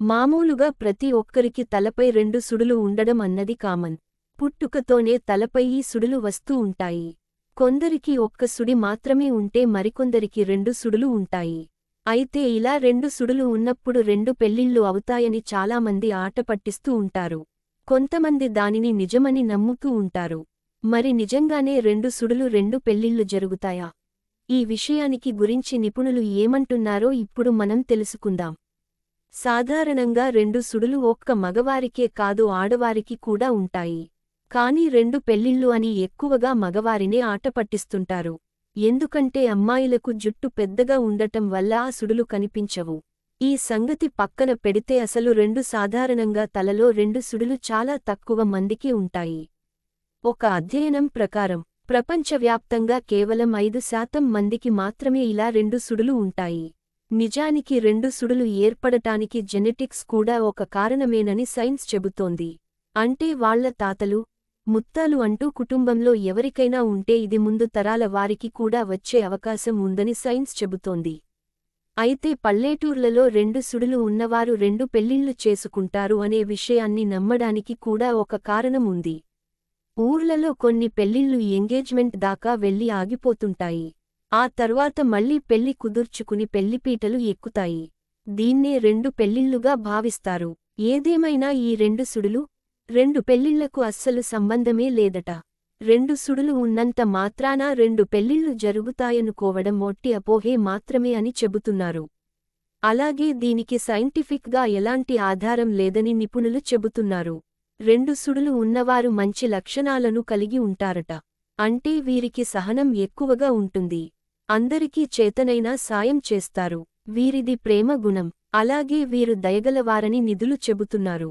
మామూలుగా ప్రతి ఒక్కరికి తలపై రెండు సుడులు ఉండడం అన్నది కామన్. పుట్టుకతోనే తలపై ఈ సుడులు వస్తూ ఉంటాయి. కొందరికి ఒక్క సుడి మాత్రమే ఉంటే మరికొందరికి రెండు సుడులు ఉంటాయి. అయితే ఇలా రెండు సుడులు ఉన్నప్పుడు రెండు పెళ్ళిళ్ళు అవుతాయని చాలామంది ఆట పట్టిస్తూ ఉంటారు. కొంతమంది దానిని నిజమని నమ్ముతూ ఉంటారు. మరి నిజంగానే రెండు సుడులు రెండు పెళ్ళిళ్ళు జరుగుతాయా? ఈ విషయానికి గురించి నిపుణులు ఏమంటున్నారో ఇప్పుడు మనం తెలుసుకుందాం. సాధారణంగా రెండు సుడులు ఒక్క మగవారికే కాదు ఆడవారికి కూడా ఉంటాయి. కాని రెండు పెళ్ళిళ్ళు అని ఎక్కువగా మగవారినే ఆటపట్టిస్తుంటారు ఎందుకంటే అమ్మాయిలకు జుట్టు పెద్దగా ఉండటం వల్ల ఆ సుడులు కనిపించవు. ఈ సంగతి పక్కన పెడితే అసలు రెండు సాధారణంగా తలలో రెండు సుడులు చాలా తక్కువ మందికి ఉంటాయి. ఒక అధ్యయనం ప్రకారం ప్రపంచవ్యాప్తంగా కేవలం ఐదు శాతం మందికి మాత్రమే ఇలా రెండు సుడులు ఉంటాయి. నిజానికి రెండు సుడులు ఏర్పడటానికి జెనెటిక్స్ కూడా ఒక కారణమేనని సైన్స్ చెబుతోంది. అంటే వాళ్ళ తాతలు ముత్తాలు అంటూ కుటుంబంలో ఎవరికైనా ఉంటే ఇది ముందు తరాల వారికి కూడా వచ్చే అవకాశం ఉందని సైన్స్ చెబుతోంది. అయితే పల్లెటూర్లలో రెండు సుడులు ఉన్నవారు రెండు పెళ్ళిళ్ళు చేసుకుంటారు అనే విషయాన్ని నమ్మడానికి కూడా ఒక కారణం ఉంది. ఊర్లలో కొన్ని పెళ్ళిళ్ళు ఎంగేజ్మెంట్ దాకా వెళ్ళి ఆగిపోతుంటాయి. ఆ తర్వాత మళ్ళీ పెళ్ళి కుదుర్చుకుని పెళ్ళిపీటలు ఎక్కుతాయి. దీన్నే రెండు పెళ్ళిళ్ళుగా భావిస్తారు. ఏదేమైనా ఈ రెండు సుడులు రెండు పెళ్ళిళ్ళకు అస్సలు సంబంధమే లేదట. రెండు సుడులు ఉన్నంత మాత్రాన రెండు పెళ్ళిళ్ళు జరుగుతాయనుకోవడం ఒట్టి అపోహే మాత్రమే అని చెబుతున్నారు. అలాగే దీనికి సైంటిఫిక్గా ఎలాంటి ఆధారం లేదని నిపుణులు చెబుతున్నారు. రెండు సుడులు ఉన్నవారు మంచి లక్షణాలను కలిగి ఉంటారట. అంటే వీరికి సహనం ఎక్కువగా ఉంటుంది. అందరికీ చేతనైనా సాయం చేస్తారు. వీరిది ప్రేమ గుణం. అలాగే వీరు దయగలవారని నిధులు చెబుతున్నారు.